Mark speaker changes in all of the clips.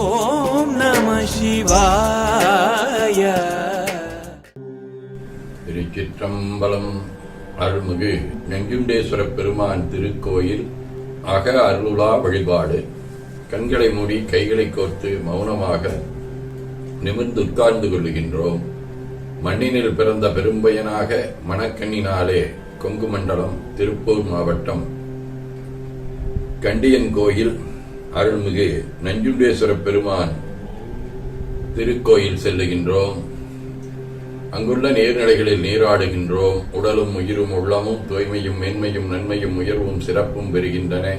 Speaker 1: ஓம் நம சிவாய.
Speaker 2: திருச்சிற்றம்பலம் அருள்மிகு நெஞ்சுண்டேஸ்வர பெருமான் திருக்கோயில் அக அருளுலா வழிபாடு. கண்களை மூடி கைகளை கோர்த்து மௌனமாக நிமிர்ந்து உட்கார்ந்து கொள்ளுகின்றோம். மண்ணினில் பிறந்த பெரும்பயனாக மணக்கண்ணினாலே கொங்கு மண்டலம் திருப்பூர் மாவட்டம். கண்டியன் கோயில் அருள்மிகு நஞ்சுண்டேஸ்வர பெருமான் திருக்கோயில் செல்லுகின்றோம். அங்குள்ள நீர்நிலைகளில் நீராடுகின்றோம். உடலும் உயிரும் உள்ளமும் தூய்மையும் மேன்மையும் நன்மையும் உயர்வும் சிறப்பும் பெறுகின்றன.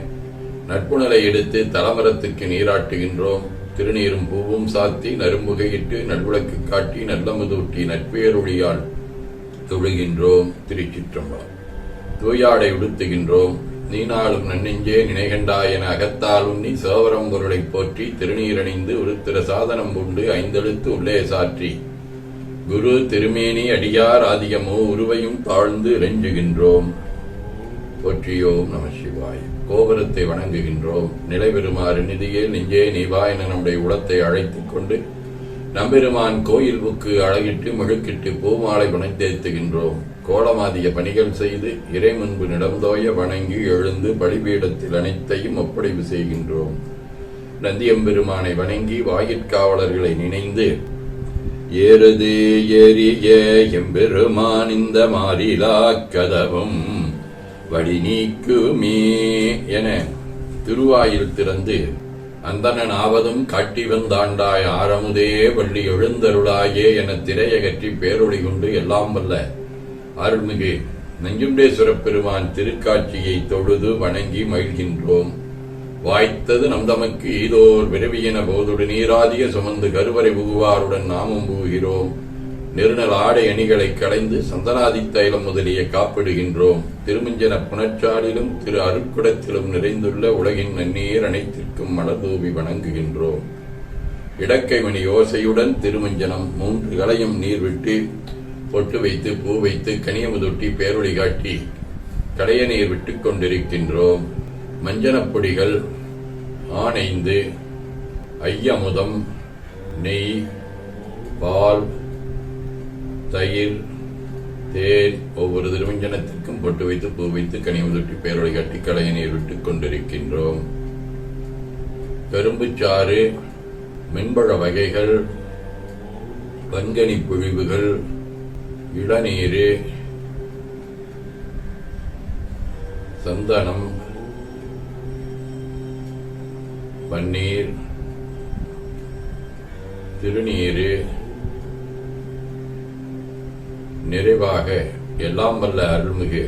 Speaker 2: நட்புணலை எடுத்து தலமரத்துக்கு நீராட்டுகின்றோம். திருநீரும் பூவும் சாத்தி நரும்புகையிட்டு நல்விளக்கு காட்டி நல்லமுதூட்டி நட்பேரொழியால் தொழுகின்றோம். திருச்சிற்றம்பலம். தூயாடை உடுத்துகின்றோம். நீனாளும் நன்னெஞ்சே நினைகண்டாய் என அகத்தால் உண்ணி சோவரம் பொருளைப் போற்றி திருநீரணிந்து உருத்திர சாதனம் உண்டு ஐந்தெழுத்து உள்ளே சாற்றி. குரு திருமேனி அடியார் ஆதிகமோ உருவையும் தாழ்ந்து இறைஞ்சுகின்றோம் போற்றியோம் நம சிவாய். கோபுரத்தை வணங்குகின்றோம். நிலைபெறுமாறு நிதியே நெஞ்சே நீவா என நம்முடைய உளத்தை அழைத்துக் கொண்டு நம்பெருமான் கோயில் புக்கு அழகிட்டு முழுக்கிட்டு பூமாலை புனைத்தேத்துகின்றோம். கோலமாதிய பணிகள் செய்து இறை முன்பு நிடந்தோய வணங்கி எழுந்து பலிபீடத்தில் அனைத்தையும் ஒப்படைவு செய்கின்றோம். நந்தியம்பெருமானை வணங்கி வாயிற்காவலர்களை நினைந்து ஏறுது ஏறிய எம்பெருமான் இந்த மாறிலா கதவும் வழி நீக்குமே என திருவாயில் திறந்து அந்தனன் ஆவதும் காட்டி வந்தாண்டாய் ஆரமுதே வள்ளி எழுந்தருளாயே என திரையகற்றி பேரொழி கொண்டு எல்லாம் வல்ல. அருள்மிகு நெஞ்சுண்டேஸ்வரப் பெருமான் திருக்காட்சியை தொழுது வணங்கி மகிழ்கின்றோம். வாய்த்தது நம் தமக்கு ஈதோர் விரவியன போதுடு நீராதிய சுமந்து கருவறை புகுவாருடன் நாமும் புகுகிறோம் நெருநல் ஆடை அணிகளை களைந்து சந்தனாதி தைலம் முதலிய காப்பிடுகின்றோம். திருமஞ்சன புனச்சாலிலும் திரு அருட்குடத்திலும் நிறைந்துள்ள உலகின் நன்னீர் அனைத்திற்கும் மலர்தூவி வணங்குகின்றோம். இடக்கை மணி யோசையுடன் திருமஞ்சனம் மூன்று களையும் நீர் விட்டு பொட்டு வைத்து பூ வைத்து கனியமுதொட்டி பேரொளி காட்டி கடைய நீர் விட்டுக் கொண்டிருக்கின்றோம். மஞ்சனப் பொடிகள் ஆனைந்து ஐயமுதம் நெய் பால் தயிர் தேன் ஒவ்வொரு திருமஞ்சனத்திற்கும் பொட்டு வைத்து பூ வைத்து கனிமுதொட்டி பேரொளி காட்டி கடைய நீர் விட்டுக் கொண்டிருக்கின்றோம். கரும்புச்சாறு மென்பழ வகைகள் பங்கனி பொழிவுகள் இளநீர் சந்தனம் பன்னீர் திருநீரு நிறைவாக எல்லாம் வல்ல அருள்மிகு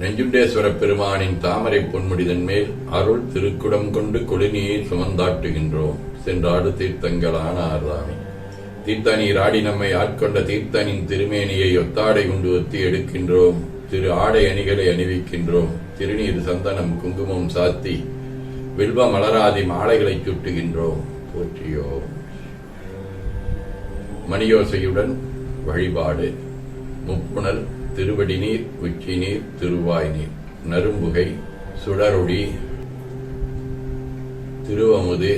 Speaker 2: நெஞ்சுண்டேஸ்வர பெருமானின் தாமரை பொன்முடிதன் மேல் அருள் திருக்குடம் கொண்டு குடிநீர் சுமந்தாட்டுகின்றோம். சென்றாடு தீர்த்தங்களான ஆர்தாமி. தீர்த்தநீர் ஆடி நம்மை ஆட்கொண்ட தீர்த்தனின் திருமேனியை ஒத்தாடை கொண்டு ஒத்தி எடுக்கின்றோம். திரு ஆடை அணிகளை அணிவிக்கின்றோம். திருநீர் சந்தனம் குங்குமம் சாத்தி வில்வ மலராதி மாலைகளை சுட்டுகின்றோம். போற்றியோ மணியோசையுடன் வழிபாடு. முப்புணல் திருவடி நீர் உச்சி நீர் திருவாய் நீர் நரும்புகை சுடருடி திருவமுது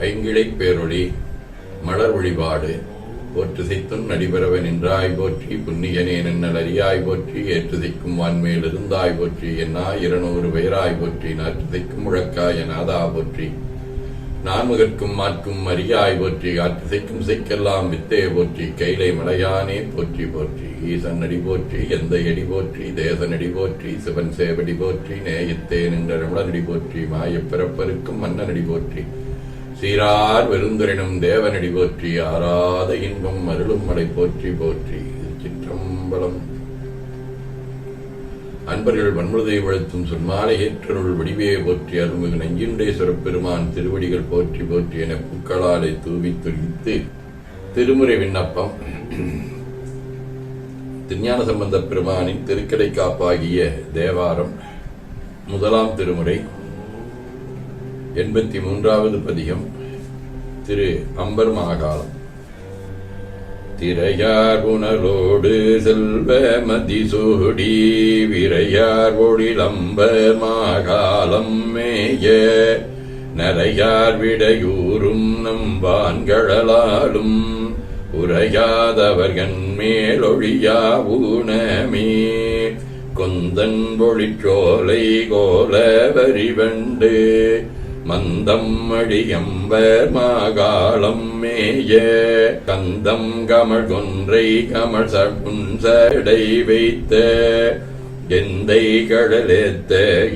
Speaker 2: ஐங்கிழைப் பேரொளி மலர் வழிபாடு போற்றுசைத்தும் நடிபெறவ நின்றாய் போற்றி புண்ணியனே நின்னல் அறியாய் போற்றி ஏற்றுதைக்கும் செய்க்கும் வான்மேல் இருந்தாய் போற்றி என்னா இருநூறு பெயராய் போற்றி நாற்றுதைக்கும் முழக்காய் முழக்காய நாதா போற்றி. நான்முகற்கும் மாற்கும் அரியாய் போற்றி ஆற்று செய்க்கும் செய்க்கெல்லாம் வித்தே போற்றி கைலை மலையானே போற்றி போற்றி ஈசன் அடி போற்றி எந்த எடி போற்றி தேசனடி போற்றி சிவன் சேவடி போற்றி நேயத்தே நின்ற ரமணனடி போற்றி மாயப் பிறப்பருக்கும் மன்னனடி போற்றி. சீரார் வெறுந்துரினும் தேவனடி போற்றி ஆராத இன்பம் அருளும் மலை போற்றி போற்றி. சிற்றம்பலம் அன்பர்கள் வன்முறை வழுத்தும் சொன்மாலை ஏற்றருள் வடிவையை போற்றி அருள்மிகு நஞ்சுண்டேஸ்வரப் பெருமான் திருவடிகள் போற்றி போற்றி என பூக்களாலை தூவி துளித்து திருமுறை விண்ணப்பம். திருஞான சம்பந்த பெருமானின் திருக்கடை காப்பாகிய தேவாரம் முதலாம் திருமுறை. எண்பத்தி மூன்றாவது பதிகம். திரு அம்பர் மாகாலம் திரையார் உணரோடு செல்வ மதிசூடி விரையார் ஒழிலம்பர் மாகாலம் மேய. நரையார் விடையூறும் நம்பான்களாலும் உரையாதவர்கண் மேலொழியா ஊனமே. கொந்தன் பொழிச்சோலை கோல வரிவண்டு மந்தம் அடியம்பர் மாகாளம் மேய கந்தம் கமழ் கொன்றை கமழ் சடை வைத்த எந்தை கடலேத்த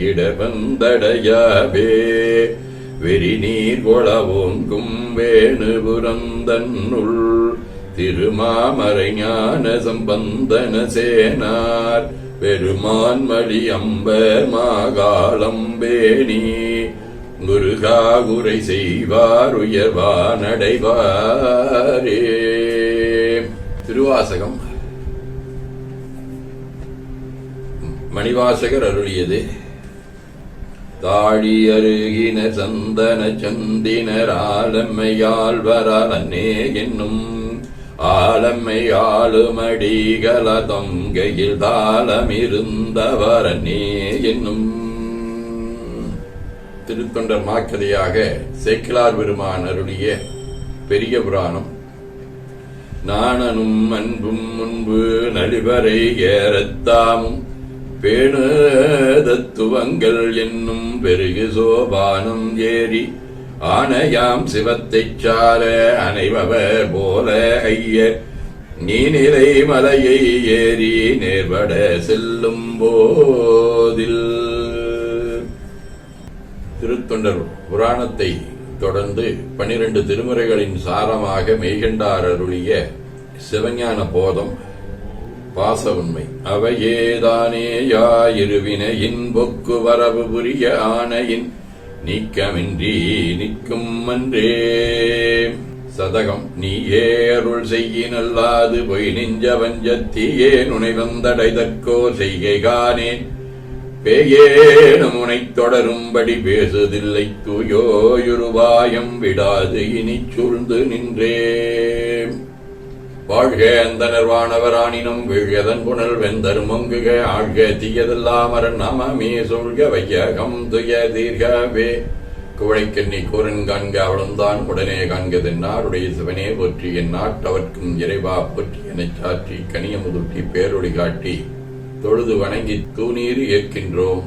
Speaker 2: இடவந்தடையாவே வெறிநீர் கொளவோங்கும் வேணுபுரந்தன்னுள் திருமாமறை ஞான சம்பந்தன சேனார். பெருமான் மலி அம்பர் மாகாளம் பேணி முருகா உரை செய்வார் உயர்வா நடைவாரே திருவாசகம். மணிவாசகர் அருளியது. தாழி அருகின சந்தன சந்தினர் ஆலம்மையாழ்வரால் அன்னே என்னும் ஆலம்மை ஆளுமடிகள தொங்கையில் தாளமிருந்தவர் அன்னே என்னும் திருத்தொண்டர் மாக்கதையாக சேக்கிலார் பெருமான் அருளிய பெரிய புராணம். நாணனும் அன்பும் முன்பு நலிவரை ஏறத்தாமும் பேணுதத்துவங்கள் என்னும் பெருகு சோபானம் ஏறி ஆனையாம் சிவத்தைச் சார அனைவவர் போல ஐயர் நீநிலை மலையை ஏறி நேர்பட செல்லும் போதில் திருத்தொண்டர் புராணத்தை தொடர்ந்து பனிரெண்டு திருமுறைகளின் சாரமாக மெய்கண்டார் அருளிய சிவஞான போதம் பாச உண்மை. அவையேதானேயாயிருவினையின் பொக்கு வரவு புரிய ஆணையின் நீக்கமின்றி நிற்கும் அன்றே. சதகம் நீயே அருள் செய்யினல்லாது பொய் நெஞ்ச வஞ்சத்தியே நுனை வந்தடைதற்கோ செய்கை காணேன் பேயேனும் உனைத் தொடரும்படி பேசுதில்லை. தூயோயுருவாயம் விடாது இனி சூழ்ந்து நின்றே. வாழ்க அந்த நிர்வாணவராணினம் வீழ்கதன் புனல் வெந்தரும் மங்குக ஆழ்க தீயதெல்லாம் அரண் நாமமே சொல்க வையகம் துய தீர்கவே. குவளைக்கண்ணி கூரன் காண்க அவளும்தான் உடனே காண்கதென்னாருடைய சிவனே போற்றி என் நாட்டவர்க்கும் இறைவா போற்றி எனச் சாற்றி கனியமுதுட்டி பேரொழி காட்டி. தொழுது வணங்கி தூணீர் ஏற்கின்றோம்.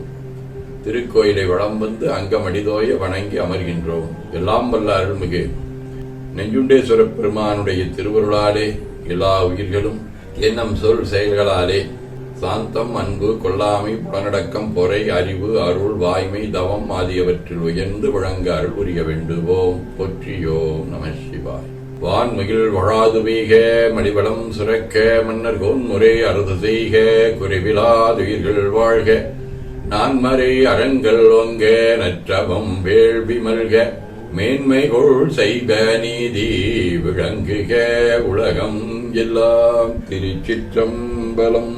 Speaker 2: திருக்கோயிலை வளம் வந்து அங்கமடிதோய வணங்கி அமர்கின்றோம். எல்லாம் வல்ல அருள்மிகு. நெஞ்சுண்டேஸ்வர பெருமானுடைய திருவருளாலே எல்லா உயிர்களும் எண்ணம் சொல் செயல்களாலே சாந்தம் அன்பு கொல்லாமை புலனடக்கம் பொறை அறிவு அருள் வாய்மை தவம் ஆகியவற்றில் உயர்ந்து விளங்க அருள் புரிய வேண்டுவோம். பொற்றியோம் நம சிவாய். வான்மகிழ் வழாது வீக மடிவளம் சுரக்க மன்னர் கோன்முறை அறுது செய்க குறைவிலாதுயிர்கள் வாழ்க. நான்மறை அறங்கள் ஒங்க நற்றவம் வேள்வி மல்க. மேன்மைகொள் செய்த நீதி விளங்குக உலகம் எல்லாம் திருச்சிற்றம்பலம்.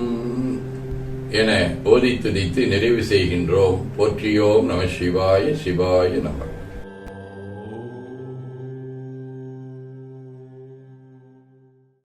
Speaker 2: என போதித்துதித்து நிறைவு செய்கின்றோம். போற்றியோம் நம சிவாய சிவாய நம